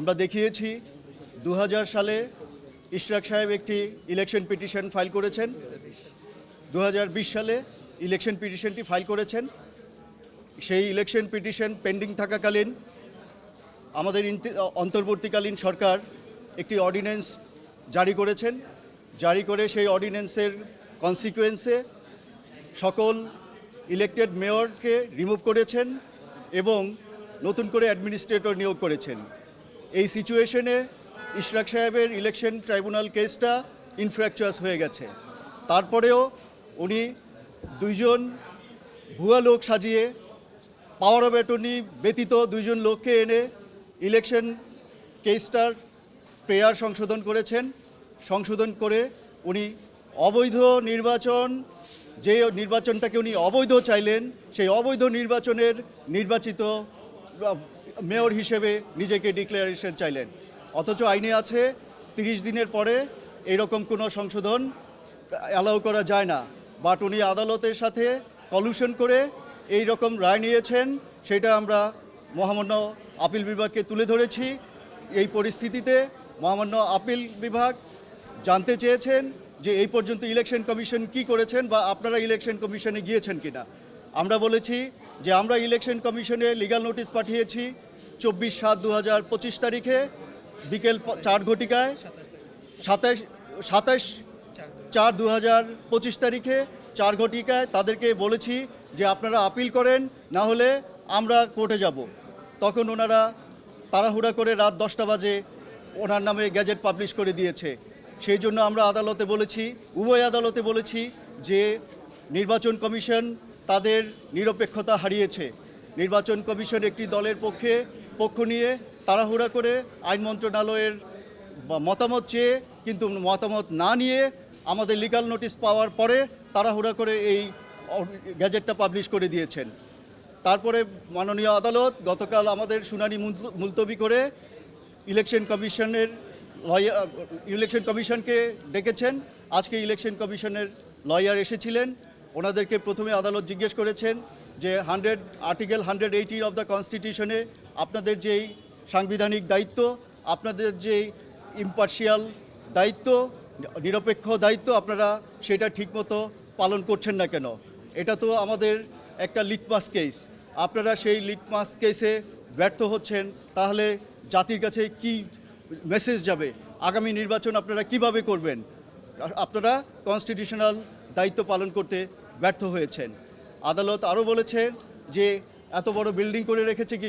আমরা দেখিয়েছি দু হাজার সালে ইশরাক সাহেব একটি ইলেকশন পিটিশন ফাইল করেছেন। দু হাজার বিশ সালে ইলেকশন পিটিশনটি ফাইল করেছেন। সেই ইলেকশন পিটিশন পেন্ডিং থাকাকালীন আমাদের অন্তর্বর্তীকালীন সরকার একটি অর্ডিন্যান্স জারি করেছেন। জারি করে সেই অর্ডিন্যান্সের কনসিকুয়েন্সে সকল ইলেক্টেড মেয়রকে রিমুভ করেছেন এবং নতুন করে অ্যাডমিনিস্ট্রেটর নিয়োগ করেছেন। এই সিচুয়েশনে ইশরাক সাহেবের ইলেকশন ট্রাইব্যুনাল কেসটা ইনফ্র্যাকচুয়াস হয়ে গেছে। তারপরেও উনি দুইজন ভুয়া লোক সাজিয়ে পাওয়ার অফ অ্যাটর্নি ব্যতীত দুইজন লোককে এনে ইলেকশন কেসটার প্রেয়ার সংশোধন করেছেন। সংশোধন করে উনি অবৈধ নির্বাচন, যে নির্বাচনটাকে উনি অবৈধ চাইলেন, সেই অবৈধ নির্বাচনের নির্বাচিত মেয়র হিসেবে নিজেকে ডিক্লারেশন চাইলেন। অথচ আইনে আছে, তিরিশ দিনের পরে এরকম কোনো সংশোধন অ্যালাউ করা যায় না। বাট উনি আদালতের সাথে কলুশন করে এই রকম রায় নিয়েছেন, সেটা আমরা মহামান্য আপিল বিভাগকে তুলে ধরেছি। এই পরিস্থিতিতে মহামান্য আপিল বিভাগ জানতে চেয়েছেন যে এই পর্যন্ত ইলেকশন কমিশন কি করেছেন বা আপনারা ইলেকশন কমিশনে গিয়েছেন কিনা। আমরা বলেছি যে আমরা ইলেকশন কমিশনে লিগ্যাল নোটিশ পাঠিয়েছি চব্বিশ সাত দু হাজার পঁচিশ তারিখে, বিকেল চার ঘটিকায়। সাতাশ সাতাশ চার দু হাজার পঁচিশ তারিখে চার ঘটিকায় তাদেরকে বলেছি যে আপনারা আপিল করেন, না হলে আমরা কোর্টে যাব। তখন ওনারা তাড়াহুড়া করে রাত দশটা বাজে ওনার নামে গ্যাজেট পাবলিশ করে দিয়েছে। সেই জন্য আমরা আদালতে বলেছি, উভয় আদালতে বলেছি যে নির্বাচন কমিশন তাদের নিরপেক্ষতা হারিয়েছে। নির্বাচন কমিশন একটি দলের পক্ষে পক্ষ নিয়ে তাড়াহুড়া করে আইন মন্ত্রণালয়ের মতামত চেয়ে কিন্তু মতামত না নিয়ে আমাদের লিগাল নোটিশ পাওয়ার পরে তাড়াহুড়া করে এই গ্যাজেটটা পাবলিশ করে দিয়েছেন। তারপরে মাননীয় আদালত গতকাল আমাদের শুনানি মুল- মুলতবি করে ইলেকশন কমিশনের ইলেকশন কমিশনকে ডেকেছেন। আজকে ইলেকশন কমিশনের লয়ার এসেছিলেন। ওনাদেরকে প্রথমে আদালত জিজ্ঞেস করেছেন যে hundred, article hundred eighty of the কনস্টিটিউশনে আপনাদের যেই সাংবিধানিক দায়িত্ব, আপনাদের যে ইম্পার্শিয়াল দায়িত্ব, নিরপেক্ষ দায়িত্ব, আপনারা সেটা ঠিকমতো পালন করছেন না কেন? এটা তো আমাদের একটা লিটমাস কেস আপনারা সেই লিটমাস কেসে ব্যর্থ হচ্ছেন, তাহলে জাতির কাছে কি মেসেজ যাবে? আগামী নির্বাচন আপনারা কীভাবে করবেন? আপনারা কনস্টিটিউশনাল দায়িত্ব পালন করতে ব্যর্থ হয়েছেন। আদালত আরও বলেছে যে এত বড় বিল্ডিং করে রেখেছে কি